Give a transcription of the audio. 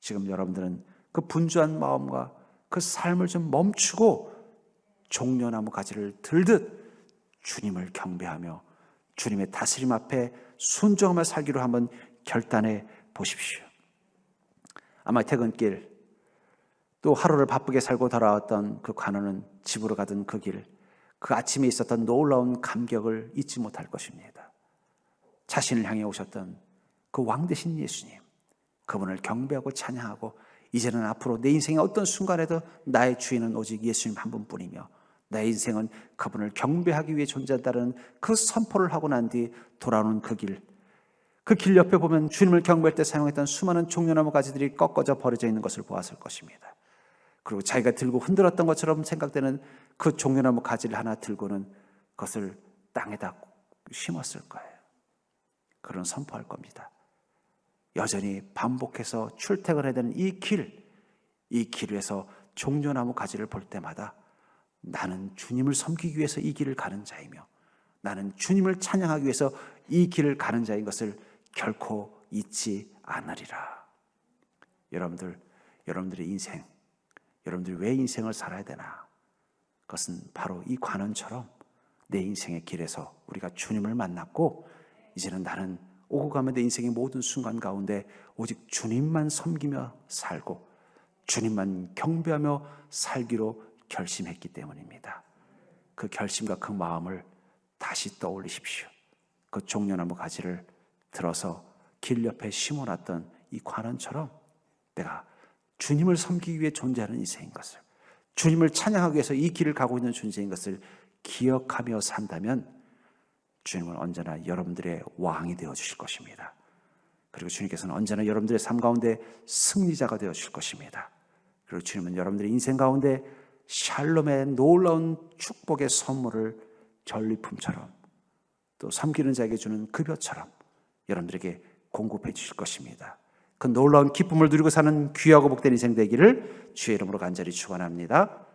지금 여러분들은 그 분주한 마음과 그 삶을 좀 멈추고 종려나무 가지를 들듯 주님을 경배하며 주님의 다스림 앞에 순종하며 살기로 한번 결단해 보십시오. 아마 퇴근길 또 하루를 바쁘게 살고 돌아왔던 그 관원은 집으로 가던 그 길, 그 아침에 있었던 놀라운 감격을 잊지 못할 것입니다. 자신을 향해 오셨던 그 왕 대신 예수님, 그분을 경배하고 찬양하고 이제는 앞으로 내 인생의 어떤 순간에도 나의 주인은 오직 예수님 한 분뿐이며 내 인생은 그분을 경배하기 위해 존재한다는 그 선포를 하고 난 뒤 돌아오는 그 길, 그 길 옆에 보면 주님을 경배할 때 사용했던 수많은 종려나무 가지들이 꺾어져 버려져 있는 것을 보았을 것입니다. 그리고 자기가 들고 흔들었던 것처럼 생각되는 그 종려나무 가지를 하나 들고는 그것을 땅에다 심었을 거예요. 그런 선포할 겁니다. 여전히 반복해서 출퇴근해야 되는 이 길, 이 길에서 종려나무 가지를 볼 때마다 나는 주님을 섬기기 위해서 이 길을 가는 자이며 나는 주님을 찬양하기 위해서 이 길을 가는 자인 것을 결코 잊지 않으리라. 여러분들, 여러분들의 인생, 여러분들이 왜 인생을 살아야 되나? 그것은 바로 이 관원처럼 내 인생의 길에서 우리가 주님을 만났고 이제는 나는 오고 가면 내 인생의 모든 순간 가운데 오직 주님만 섬기며 살고 주님만 경배하며 살기로 결심했기 때문입니다. 그 결심과 그 마음을 다시 떠올리십시오. 그 종려나무 가지를 들어서 길 옆에 심어놨던 이 관원처럼 내가 주님을 섬기기 위해 존재하는 인생인 것을 주님을 찬양하기 위해서 이 길을 가고 있는 존재인 것을 기억하며 산다면 주님은 언제나 여러분들의 왕이 되어 주실 것입니다. 그리고 주님께서는 언제나 여러분들의 삶 가운데 승리자가 되어 주실 것입니다. 그리고 주님은 여러분들의 인생 가운데 샬롬의 놀라운 축복의 선물을 전리품처럼 또 섬기는 자에게 주는 급여처럼 여러분들에게 공급해 주실 것입니다. 그 놀라운 기쁨을 누리고 사는 귀하고 복된 인생 되기를 주의 이름으로 간절히 축원합니다.